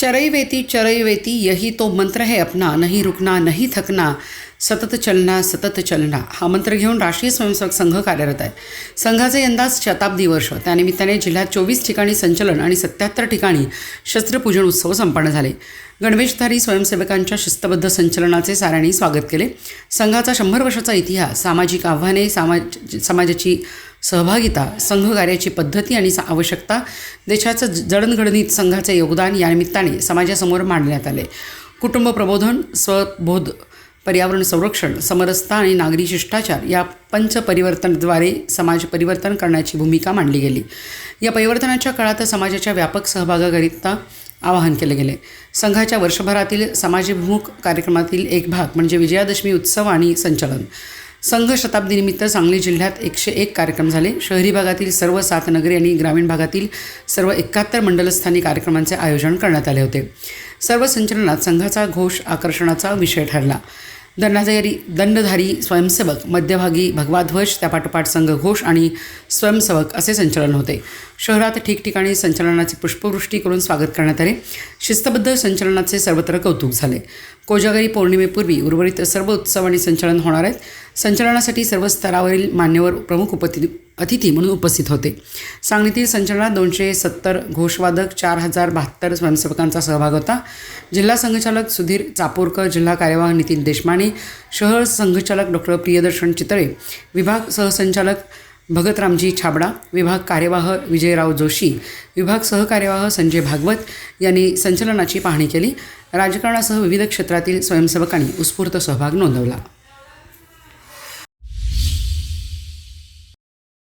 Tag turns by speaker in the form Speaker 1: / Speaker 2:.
Speaker 1: चरैवेती चरैवेती यही तो मंत्र है अपना। नहीं रुकना नहीं थकना। सतत चलना सतत चलना। हा मंत्र घेऊन राष्ट्रीय स्वयंसेवक संघ कार्यरत आहे. संघाचे यंदाच शताब्दी वर्ष. त्यानिमित्ताने जिल्ह्यात चोवीस ठिकाणी संचलन आणि सत्याहत्तर ठिकाणी शस्त्रपूजन उत्सव संपन्न झाले. गणवेशधारी स्वयंसेवकांच्या शिस्तबद्ध संचलनाचे साऱ्यांनी स्वागत केले. संघाचा शंभर वर्षाचा इतिहास सामाजिक आव्हाने समाज समाजाची सहभागिता संघकार्याची पद्धती आणि सा- आवश्यकता देशाचं जडणघडणीत संघाचे योगदान या निमित्ताने समाजासमोर मांडण्यात आले. कुटुंब प्रबोधन स्वबोध पर्यावरण संरक्षण समरसता आणि नागरी शिष्टाचार या पंचपरिवर्तनाद्वारे समाज परिवर्तन करण्याची भूमिका मांडली गेली. या परिवर्तनाच्या काळात समाजाच्या व्यापक सहभागाकरिता आवाहन केले गेले. संघाच्या वर्षभरातील समाजभिमुख कार्यक्रमातील एक भाग म्हणजे विजयादशमी उत्सव आणि संचलन. संघ शताब्दीनिमित्त सांगली जिल्ह्यात एकशे एक कार्यक्रम झाले. शहरी भागातील सर्व सात नगरी आणि ग्रामीण भागातील सर्व एकाहत्तर मंडलस्थानी कार्यक्रमांचे आयोजन करण्यात आले होते. सर्व संचलनात संघाचा घोष आकर्षणाचा विषय ठरला. दंडाधारी दंडधारी स्वयंसेवक मध्यभागी भगवा ध्वज त्यापाठोपाठ संघ घोष आणि स्वयंसेवक असे संचलन होते. शहरात ठिकठिकाणी संचलनाची पुष्पवृष्टी करून स्वागत करण्यात आले. शिस्तबद्ध संचलनाचे सर्वत्र कौतुक झाले. कोजागरी पौर्णिमेपूर्वी उर्वरित सर्व उत्सव आणि संचलन होणार आहेत. संचलनासाठी सर्व स्तरावरील मान्यवर प्रमुख उपस्थित अतिथी म्हणून उपस्थित होते. सांगलीतील संचलनात दोनशे सत्तर घोषवादक चार हजार बहात्तर स्वयंसेवकांचा सहभाग होता. जिल्हा संघचालक सुधीर चापोरकर जिल्हा कार्यवाह नितीन देशमाने शहर संघचालक डॉक्टर प्रियदर्शन चितळे विभाग सहसंचालक भगतरामजी छाबडा विभाग कार्यवाह विजयराव जोशी विभाग सहकार्यवाह संजय भागवत यांनी संचलनाची पाहणी केली. राजकारणासह विविध क्षेत्रातील स्वयंसेवकांनी उत्स्फूर्त सहभाग नोंदवला.